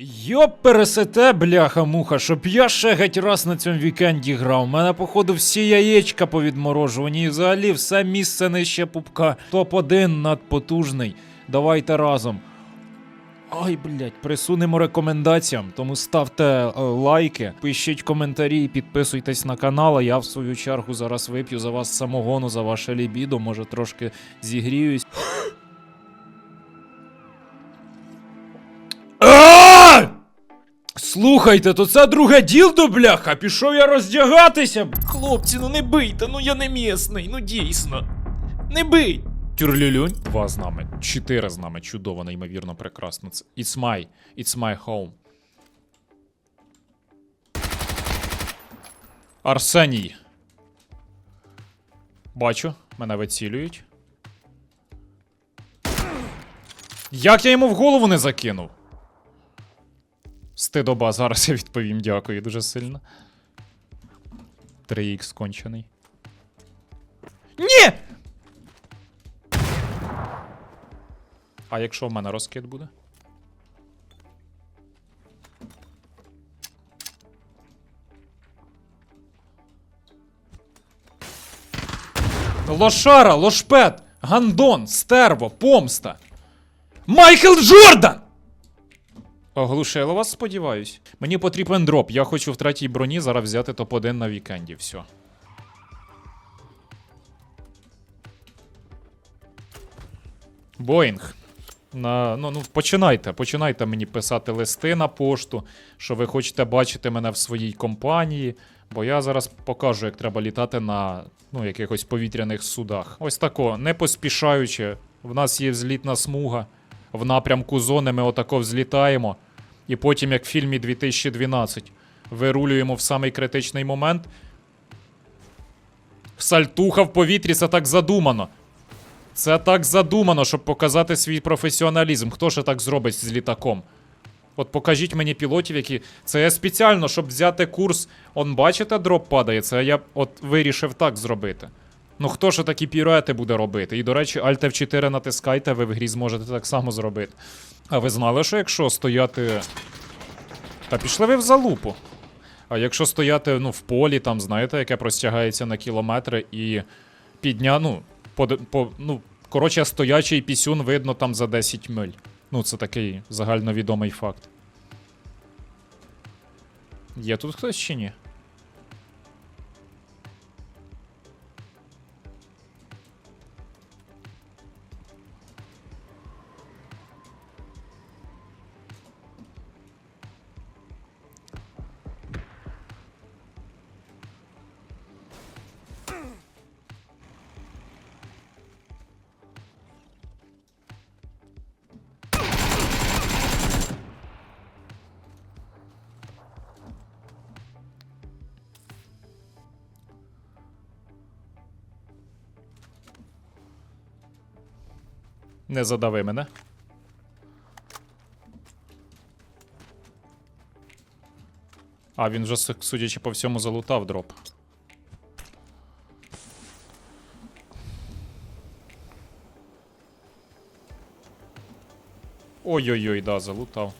Йоп, пересете, бляха-муха, щоб я ще геть раз на цьому вікенді грав. У мене, походу, всі яєчка повідморожувані і взагалі все місце нижче пупка. Топ-1 надпотужний. Давайте разом. Ай, блядь, присунемо рекомендаціям, тому ставте е, лайки, пишіть коментарі і підписуйтесь на канал. А я в свою чергу зараз вип'ю за вас самогону, за ваше лібідо, може трошки зігріюсь. Слухайте, то це друге ділдо, бляха, пішов я роздягатися. Хлопці, ну не бийте, ну я не місний, ну дійсно. Не бий. Тюрлюлюнь. Два з нами, чотири з нами. Чудово, неймовірно, прекрасно. Це It's my, it's my home. Арсеній. Бачу, мене вицілюють. Як я йому в голову не закинув? Стидоба, зараз я відповім дякую дуже сильно. 3х скончений. Ні! А якщо в мене розкид буде? Лошара, лошпет, гандон, стерво, помста. Майкл Джордан! Оглушило вас, сподіваюсь. Мені потрібен дроп. Я хочу в третій броні зараз взяти топ-1 на вікенді. Все. Боїнг. На, ну, ну, починайте, починайте мені писати листи на пошту, що ви хочете бачити мене в своїй компанії, бо я зараз покажу, як треба літати на ну, якихось повітряних судах. Ось тако, не поспішаючи. В нас є взлітна смуга. В напрямку зони ми отако взлітаємо. І потім, як в фільмі 2012, вирулюємо в самий критичний момент. Сальтуха в повітрі, це так задумано. Це так задумано, щоб показати свій професіоналізм. Хто ще так зробить з літаком? От покажіть мені пілотів, які. Це я спеціально, щоб взяти курс. Он бачите, дроп падає. Це я от вирішив так зробити. Ну хто ж такі піруети буде робити? І, до речі, Alt F4 натискайте, ви в грі зможете так само зробити. А ви знали, що якщо стояти. Та пішли ви в залупу. А якщо стояти ну, в полі, там, знаєте, яке простягається на кілометри, і підня, ну, по, по, ну, коротше, стоячий пісюн видно там за 10 миль. Ну, це такий загальновідомий факт. Є тут хтось чи ні? Не задави мене. А, він вже, судячи по всьому, залутав дроп. Ой-ой-ой, да, залутав.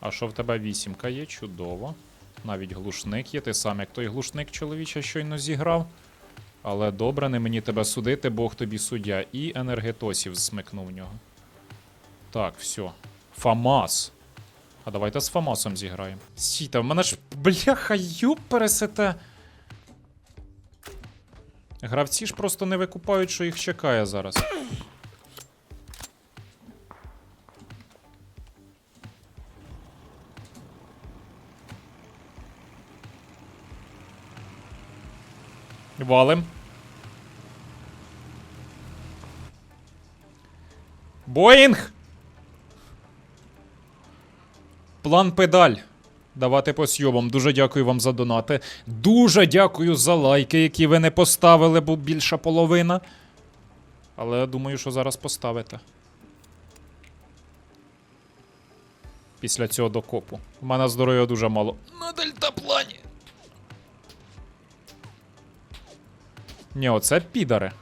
А що в тебе вісімка є? Чудово. Навіть глушник є, ти сам як той глушник чоловіча щойно зіграв. Але добре, не мені тебе судити, Бог тобі суддя. І енергетосів смикнув в нього. Так, все. Фамас. А давайте з Фамасом зіграємо. Сіта, в мене ж. Бляха, юп пересете. Гравці ж просто не викупають, що їх чекає зараз. Валим. Боїнг! План педаль. Давати по сйобам. Дуже дякую вам за донати. Дуже дякую за лайки, які ви не поставили, бо більша половина. Але я думаю, що зараз поставите. Після цього докопу. У мене здоров'я дуже мало. На дельтаплані. Ні, оце підари.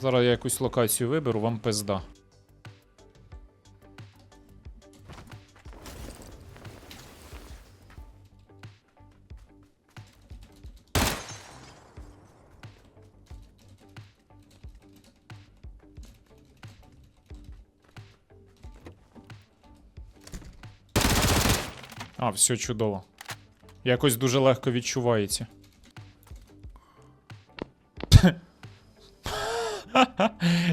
Зараз я якусь локацію виберу, вам пизда. А, все чудово. Якось дуже легко відчувається.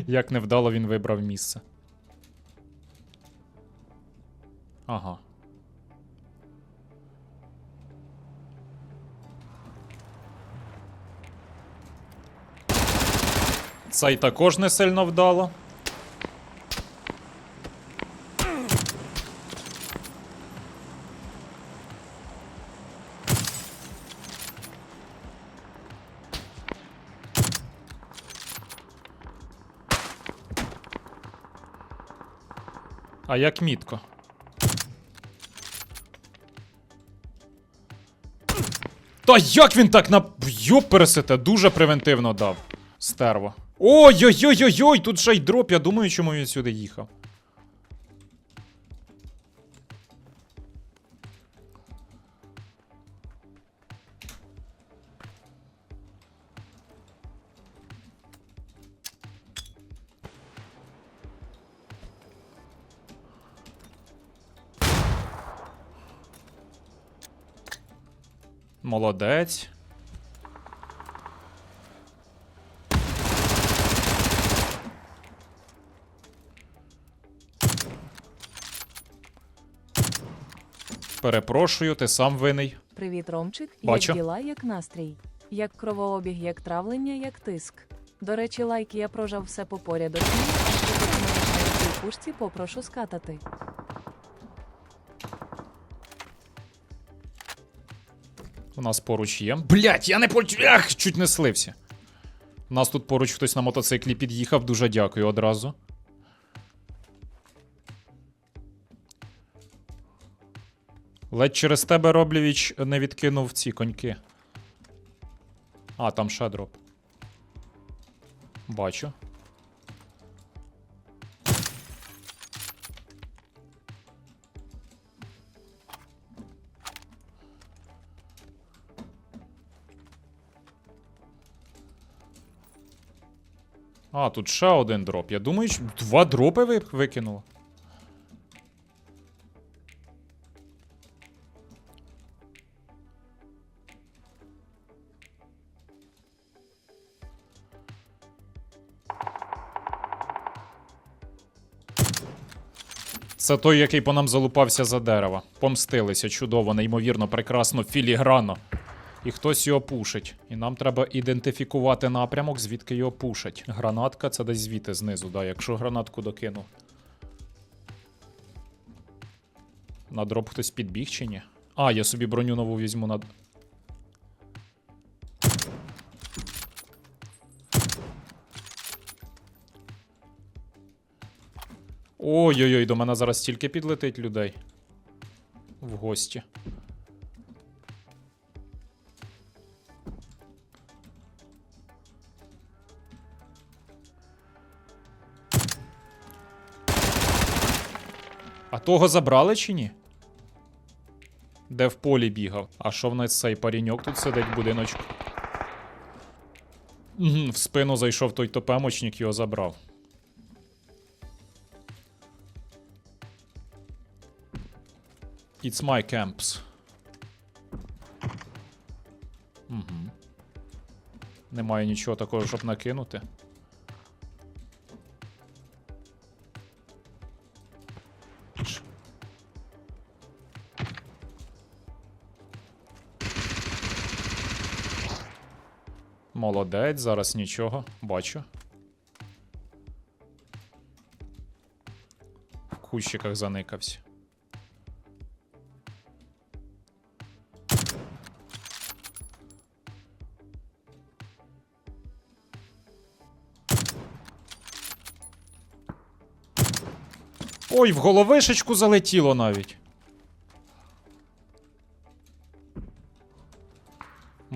Як невдало він вибрав місце. Ага. Цей також не сильно вдало. А як мітко? Та як він так на. Йоперсите, дуже превентивно дав. Стерво. Ой-ой-ой-ой-ой, тут ще й дроп, я думаю, чому він сюди їхав. Молодець. Перепрошую, ти сам винний. Привіт, Ромчик. Бачу. Як діла, як настрій? Як кровообіг, як травлення, як тиск. До речі, лайк я прожав все по цій пушці попрошу скатати. У нас поруч є. Блять, я не поч... Ах, чуть не слився. У нас тут поруч хтось на мотоциклі під'їхав, дуже дякую одразу. Ледь через тебе, Роблєвіч, не відкинув ці коньки. А, там ще дроп. Бачу. А, тут ще один дроп. Я думаю, що два дропи викинуло. Це той, який по нам залупався за дерево. Помстилися чудово, неймовірно, прекрасно, філіграно. І хтось його пушить. І нам треба ідентифікувати напрямок, звідки його пушать. Гранатка це десь звідти знизу, да, якщо гранатку докину. На дроп хтось підбіг чи ні? А, я собі броню нову візьму на. Ой-ой-ой, до мене зараз стільки підлетить людей. В гості. А того забрали чи ні? Де в полі бігав. А що в нас цей паріньок тут сидить в будиночку? В спину зайшов той топемочник, його забрав. It's my camps. Угу. Немає нічого такого, щоб накинути. Молодець, зараз нічого. Бачу. В кущиках заникався. Ой, в головишечку залетіло навіть.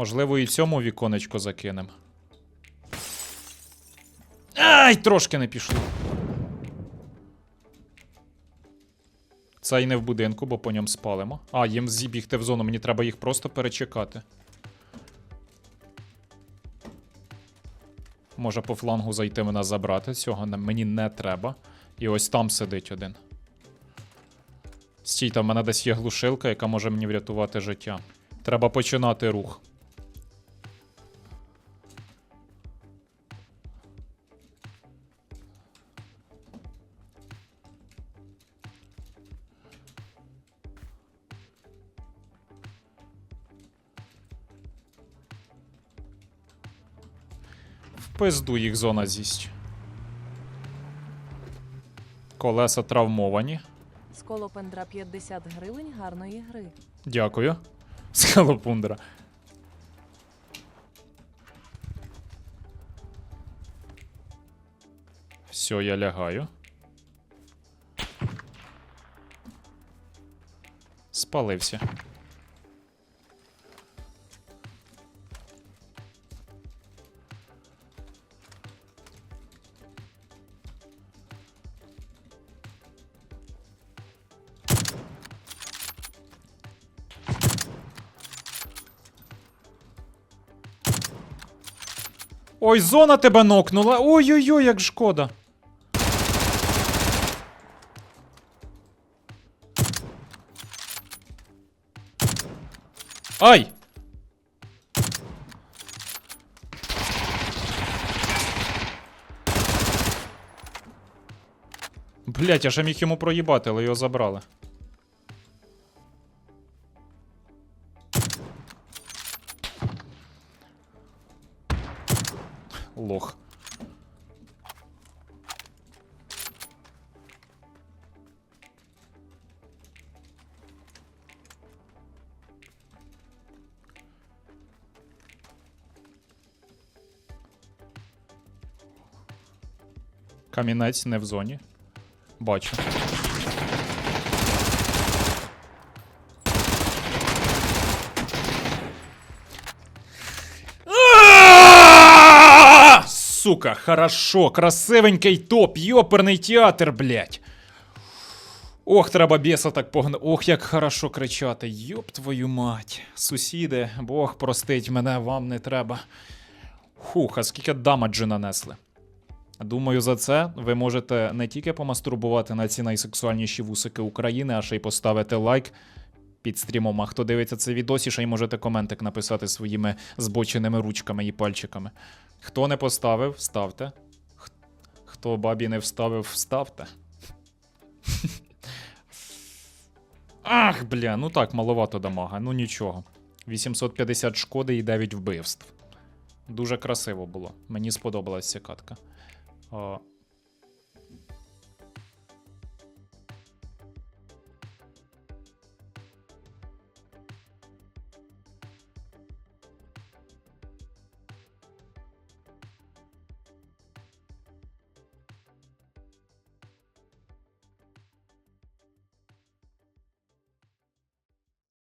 Можливо, і цьому віконечко закинем. Ай, трошки не пішло. Це і не в будинку, бо по ньому спалимо. А, їм зібігти в зону, мені треба їх просто перечекати. Може по флангу зайти мене забрати. Цього мені не треба. І ось там сидить один. Стій, там в мене десь є глушилка, яка може мені врятувати життя. Треба починати рух. Пизду їх зона з'їсть. Колеса травмовані. Сколопендра 50 гривень гарної гри. Дякую. Скалопундра. Все, я лягаю. Спалився. Ой, зона тебе нокнула. Ой-ой-ой, як шкода. Ай! Блять, я ще міг йому проїбати, але його забрали. Лох. Камінець не в зоні. Бачу. Сука, хорошо, красивенький топ, йоперний театр, блядь. Ох, треба біса так погна. Ох, як хорошо кричати. Йоп твою мать. Сусіди, Бог простить мене, вам не треба. Хух, а скільки дамаджу нанесли. Думаю, за це ви можете не тільки помастурбувати на ці найсексуальніші вусики України, а ще й поставити лайк під стрімом. А хто дивиться це відосі, ще й можете коментик написати своїми збоченими ручками і пальчиками. Хто не поставив, ставте. Хто бабі не вставив, вставте. Ах, бля, ну так, маловато дамага, ну нічого. 850 шкоди і 9 вбивств. Дуже красиво було. Мені сподобалася ця катка.